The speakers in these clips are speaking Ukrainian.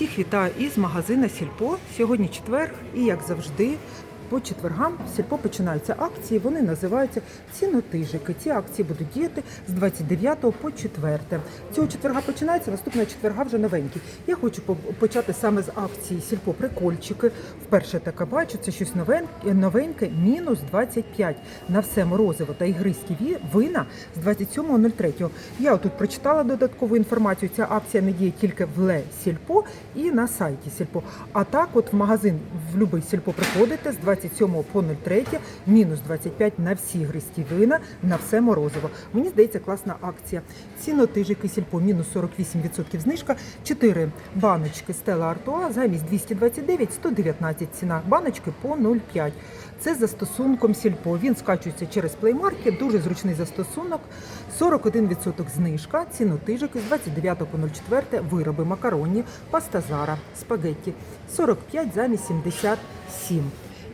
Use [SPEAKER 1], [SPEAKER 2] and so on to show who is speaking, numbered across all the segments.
[SPEAKER 1] Всіх вітаю із магазина Сільпо. Сьогодні четвер, і як завжди, по четвергам в Сільпо починаються акції. Вони називаються цінотижики. Ці акції будуть діяти з 29 по 4. Цього четверга починається, наступного четверга вже новенький. Я хочу почати саме з акції Сільпо Прикольчики. Вперше таке бачу, це щось новеньке, новеньке, мінус 25 на все морозиво та ігристі ві- вина з 27.03. Я тут прочитала додаткову інформацію. Ця акція не діє тільки в Ле Сільпо і на сайті Сільпо. А так, от в магазин в будь-який Сільпо приходите з 27 по 03, мінус 25 на всі ігристі вина, на все морозиво. Мені здається, класна акція. Цінотижики Сільпо мінус 48% знижка. 4 баночки Стела Артуа замість 229, 119 ціна. Баночки по 0,5. Це застосунком Сільпо. Він скачується через Market, дуже зручний застосунок. 41% знижка, цінотижики з 29 по 04, вироби макаронні, паста Зара, спагетті. 45 замість 77.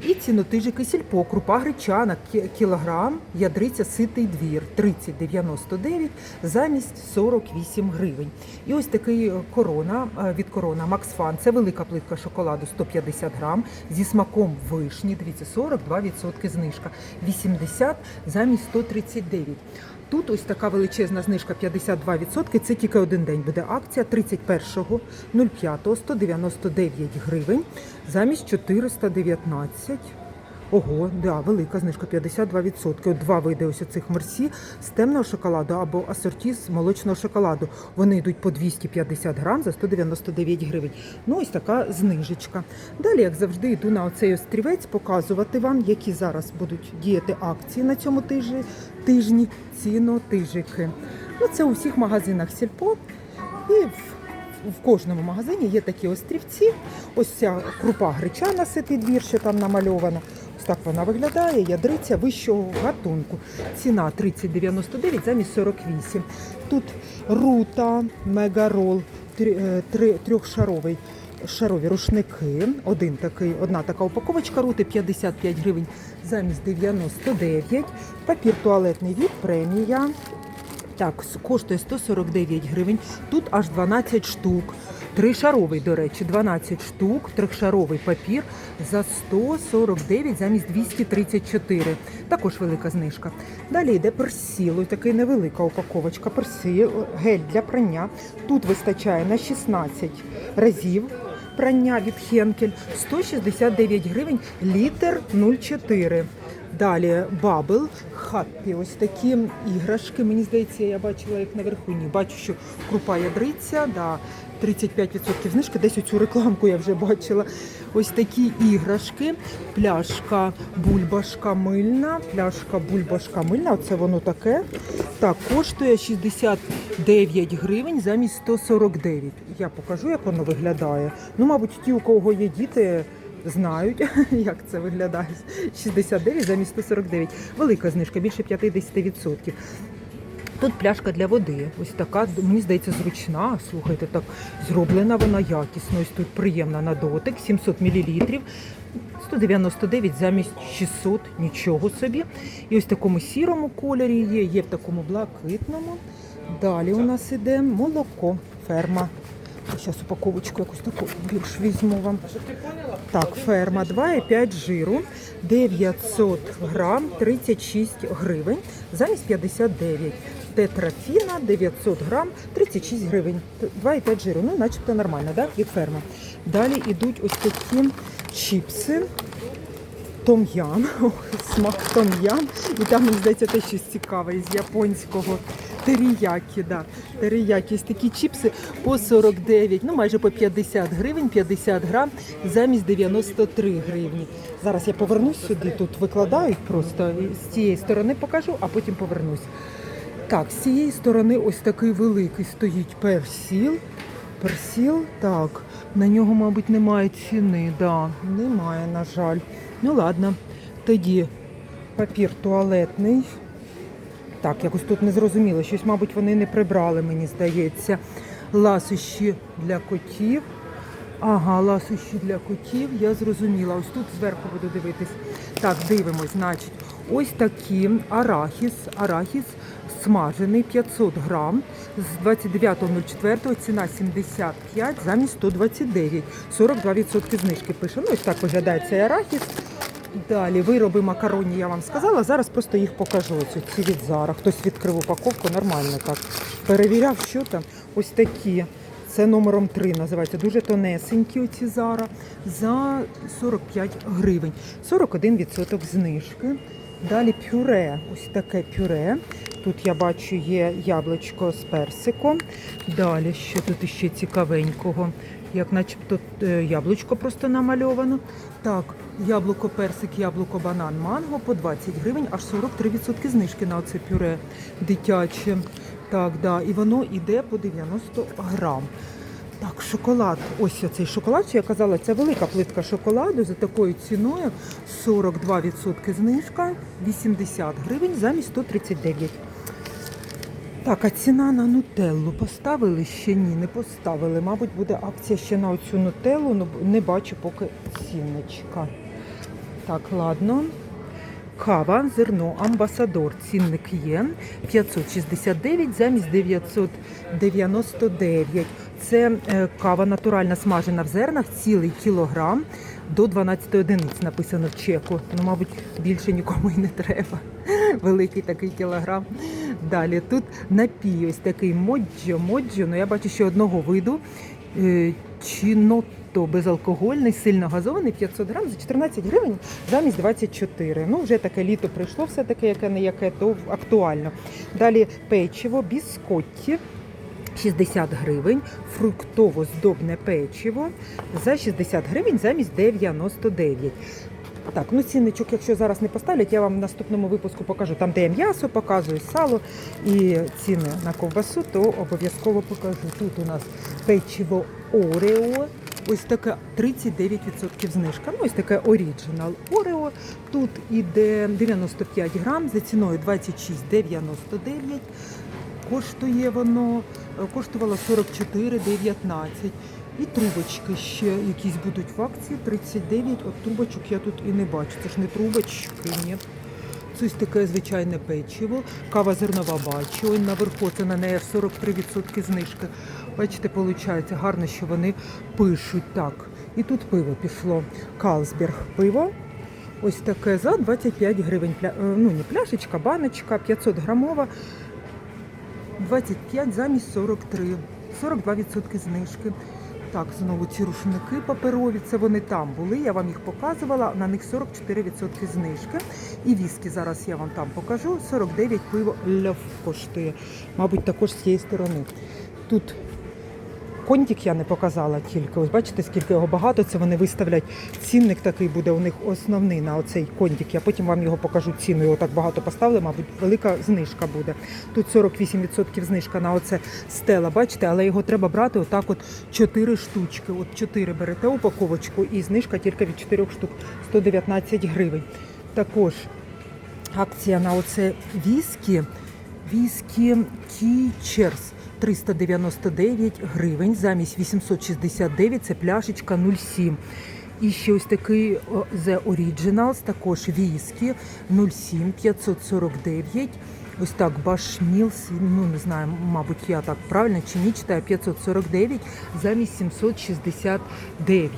[SPEAKER 1] І цінотижики сільпо, крупа гречана, кілограм, ядриця ситий двір 30,99 замість 48 гривень. І ось такий е, корона е, від корона Макс Фан. Це велика плитка шоколаду 150 грам зі смаком вишні. Дивіться, 42% знижка, 80 замість 139. Тут ось така величезна знижка 52%. Це тільки один день буде акція 31.05 199 гривень замість 419. Ого, да, велика знижка 52%. От два види ось цих мерсі з темного шоколаду або асорті з молочного шоколаду. Вони йдуть по 250 грам за 199 гривень. Ну ось така знижечка. Далі, як завжди, йду на оцей острівець показувати вам, які зараз будуть діяти акції на цьому тижні, тижні цінотижики. Ну, це у всіх магазинах Сільпо. І в в кожному магазині є такі острівці. Ось ця крупа гречана ситий двір, що там намальована. Ось так вона виглядає, ядриця вищого гатунку. Ціна 30,99 замість 48. Тут рута, мегарол, е, трьохшаровий. Шарові рушники, один такий, одна така упаковочка рути 55 гривень замість 99. Папір туалетний від премія. Так, коштує 149 гривень. Тут аж 12 штук. Тришаровий, до речі, 12 штук, трьохшаровий папір за 149 замість 234. Також велика знижка. Далі йде персіл, такий невелика упаковочка. Персіл, гель для прання. Тут вистачає на 16 разів. Прання від Хенкель 169 гривень, літр 0,4. Далі бабл, хаппі, ось такі іграшки. Мені здається, я бачила їх наверху. Ні, бачу, що крупа ядриця, да, 35% знижки. Десь оцю рекламку я вже бачила. Ось такі іграшки. Пляшка бульбашка мильна. Пляшка бульбашка мильна. Оце воно таке. Так, коштує 69 гривень замість 149. Я покажу, як воно виглядає. Ну, мабуть, ті, у кого є діти, знають, як це виглядає. 69 замість 149. Велика знижка, більше 50%. Тут пляшка для води. Ось така, мені здається, зручна. Слухайте, так зроблена вона якісно. Ось тут приємна на дотик, 700 мл. 199 замість 600, нічого собі. І ось в такому сірому кольорі є, є в такому блакитному. Далі у нас іде молоко, ферма. Зараз упаковочку якусь таку більш візьму вам. Так, ферма 2,5 жиру, 900 грам, 36 гривень, замість 59. Тетрафіна 900 грам, 36 гривень. 2,5 жиру. Ну, начебто нормально, да? Від ферма. Далі йдуть ось такі чіпси. Том'ям, смак том'ям. І там, мені здається, те щось цікаве із японського. Теріякі, да. Теріякі, ось такі чіпси по 49, ну майже по 50 гривень, 50 грам замість 93 гривні. Зараз я повернусь сюди, тут викладають просто з цієї сторони покажу, а потім повернусь. Так, з цієї сторони ось такий великий стоїть персіл. Персіл, так, на нього, мабуть, немає ціни, да, немає, на жаль. Ну ладно, тоді папір туалетний. Так, якось тут не зрозуміло. Щось, мабуть, вони не прибрали, мені здається. Ласощі для котів. Ага, ласощі для котів, я зрозуміла. Ось тут зверху буду дивитись. Так, дивимось, значить, ось такі арахіс, арахіс смажений 500 грам з 29.04 ціна 75 замість 129. 42% знижки пише. Ну, ось так виглядає цей арахіс. Далі вироби макароні, я вам сказала. Зараз просто їх покажу. Ось ці від Зара. Хтось відкрив упаковку, нормально так. Перевіряв, що там. Ось такі. Це номером 3 називається. Дуже тонесенькі оці Зара. За 45 гривень. 41% знижки. Далі пюре. Ось таке пюре. Тут я бачу є яблучко з персиком. Далі що тут ще цікавенького, як начебто е, яблучко просто намальовано. Так, яблуко, персик, яблуко, банан, манго по 20 гривень, аж 43% знижки на оце пюре дитяче. Так, да, і воно йде по 90 грам. Так, шоколад. Ось цей шоколад, що я казала, це велика плитка шоколаду за такою ціною 42% знижка, 80 гривень замість 139. Так, а ціна на нутеллу поставили ще ні, не поставили. Мабуть, буде акція ще на оцю нутеллу, ну не бачу поки цінничка. Так, ладно. Кава, зерно, амбасадор, цінник єн 569 замість 999. Це е, кава натуральна смажена в зернах, цілий кілограм до 12 одиниць написано в чеку. Ну, мабуть, більше нікому і не треба. Великий такий кілограм. Далі тут напій ось такий моджо, моджо, ну я бачу ще одного виду. Е, Чінотто безалкогольний, сильно газований, 500 грам за 14 гривень замість 24. Ну, вже таке літо прийшло, все таке, яке не яке, то актуально. Далі печиво, біскотті. 60 гривень, фруктово-здобне печиво за 60 гривень замість 99. Так, ну цінничок, якщо зараз не поставлять, я вам в наступному випуску покажу. Там, де я м'ясо показую, сало і ціни на ковбасу, то обов'язково покажу. Тут у нас печиво Орео. Ось таке 39% знижка. Ну, ось таке оріджинал Орео. Тут іде 95 грам за ціною 26,99. Коштує воно, е, коштувало 44,19. І трубочки ще якісь будуть в акції 39. От трубочок я тут і не бачу. Це ж не трубочки, ні. Це таке звичайне печиво. Кава зернова бачу. Наверху це на неї 43% знижки. Бачите, виходить, гарно, що вони пишуть так. І тут пиво пішло. Калсберг пиво. Ось таке за 25 гривень. Е, Ну, не пляшечка, баночка, 500 грамова. 25 замість 43. 42% знижки. Так, знову ці рушники паперові, це вони там були, я вам їх показувала, на них 44% знижки. І віскі зараз я вам там покажу. 49 пиво льов коштує. Мабуть, також з цієї сторони. Тут контик я не показала тільки. Ось бачите, скільки його багато. Це вони виставлять. Цінник такий буде у них основний на оцей контик. Я потім вам його покажу ціну. Його так багато поставили, мабуть, велика знижка буде. Тут 48% знижка на оце стела, бачите, але його треба брати отак от 4 штучки. От 4 берете упаковочку і знижка тільки від 4 штук 119 гривень. Також акція на оце віскі. Віскі Тічерс 399 гривень замість 869 це пляшечка 0,7. І ще ось такий The Originals, також віскі 0,7 549. Ось так Башмілс, ну не знаю, мабуть, я так правильно чи ні читаю, 549 замість 769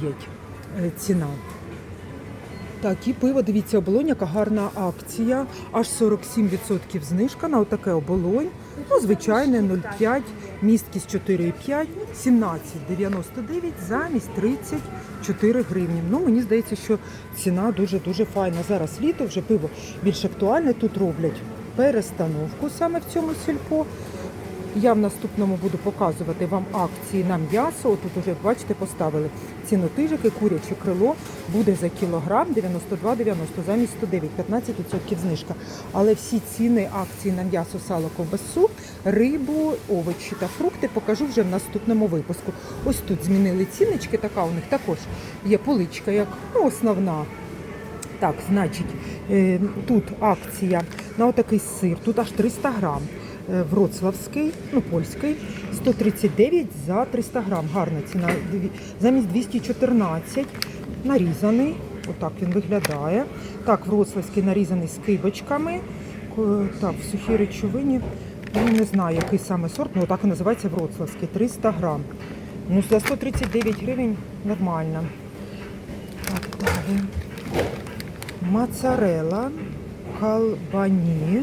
[SPEAKER 1] е, ціна. Так, і пиво, дивіться, оболонь, яка гарна акція. Аж 47% знижка на отаке оболонь. Ну, звичайне 0,5, місткість 4,5, 17,99 замість 34 гривні. Ну, мені здається, що ціна дуже-дуже файна. Зараз літо, вже пиво більш актуальне. Тут роблять перестановку саме в цьому сільпо. Я в наступному буду показувати вам акції на м'ясо. Тут уже, бачите, поставили ціну тижики, куряче крило буде за кілограм 92,90 замість 109, 15% знижка. Але всі ціни акції на м'ясо, сало, ковбасу, рибу, овочі та фрукти покажу вже в наступному випуску. Ось тут змінили ціночки, така у них також є поличка, як ну, основна. Так, значить, е, тут акція на отакий сир, тут аж 300 грам. Е, Вроцлавський, ну польський, 139 за 300 грам. Гарна ціна. Замість 214 нарізаний. Отак він виглядає. Так, вроцлавський нарізаний з кибочками. Так, в сухій речовині Ну, не знаю, який саме сорт, ну так і називається Вроцлавський, 300 грам. Ну, за 139 гривень нормально. Так, далі. Моцарела калбані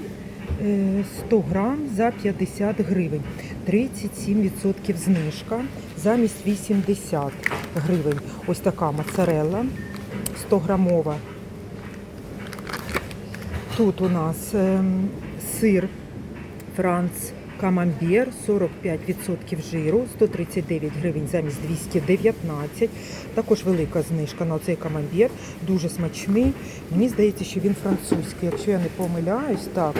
[SPEAKER 1] 100 грам за 50 гривень. 37% знижка замість 80 гривень. Ось така моцарелла 100 грамова. Тут у нас ем, сир Франц Камамбер 45% жиру, 139 гривень замість 219. Також велика знижка на цей камамбер, дуже смачний. Мені здається, що він французький, якщо я не помиляюсь, так.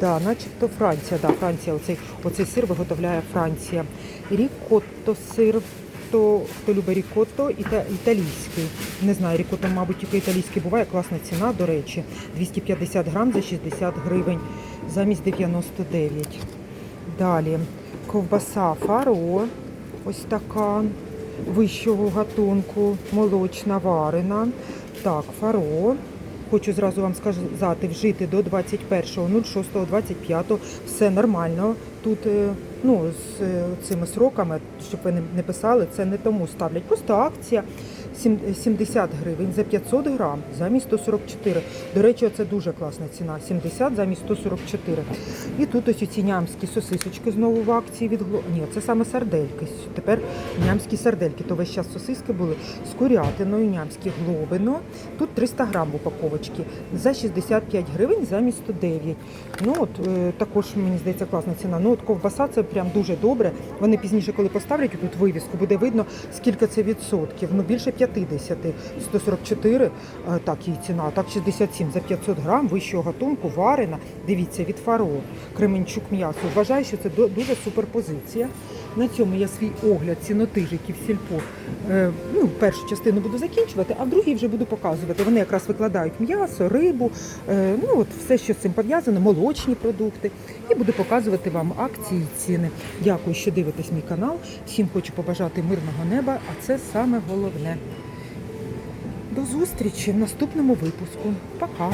[SPEAKER 1] Да, начебто Франція, да, Франція, оцей, оцей сир виготовляє Франція. Рікотто сир, хто, хто любить рікотто, іта, італійський. Не знаю, рікотто, мабуть, тільки італійський буває, класна ціна, до речі. 250 грам за 60 гривень замість 99. Далі ковбаса фаро, ось така вищого гатунку, молочна варена. Так, фаро. Хочу зразу вам сказати, вжити до 21.06.25 все нормально. Тут е, ну, з е, цими сроками, щоб ви не- писали, це не тому ставлять. Просто акція 70 гривень за 500 грам замість 144. До речі, це дуже класна ціна. 70 замість 144. І тут ось ці нямські сосисочки знову в акції від. Ні, це саме сардельки. Тепер нямські сардельки. То весь час сосиски були з курятиною, нямські глобино. Тут 300 грам в упаковочці за 65 гривень замість 109. Ну от е, також мені здається класна ціна. Ну от ковбаса це прям дуже добре. Вони пізніше, коли поставлять тут вивіску, буде видно скільки це відсотків. Ну більше 50. 144, е, так її ціна, так 67 за 500 грам вищого гатунку, варена. Дивіться, від фаро, Кременчук м'ясо. Вважаю, що це дуже суперпозиція. На цьому я свій огляд цінотижиків сільпо. е, Ну, першу частину буду закінчувати, а в другій вже буду показувати. Вони якраз викладають м'ясо, рибу, е, ну от все, що з цим пов'язано, молочні продукти. І буду показувати вам акції і ціни. Дякую, що дивитесь мій канал. Всім хочу побажати мирного неба, а це саме головне. До зустрічі в наступному випуску. Пока!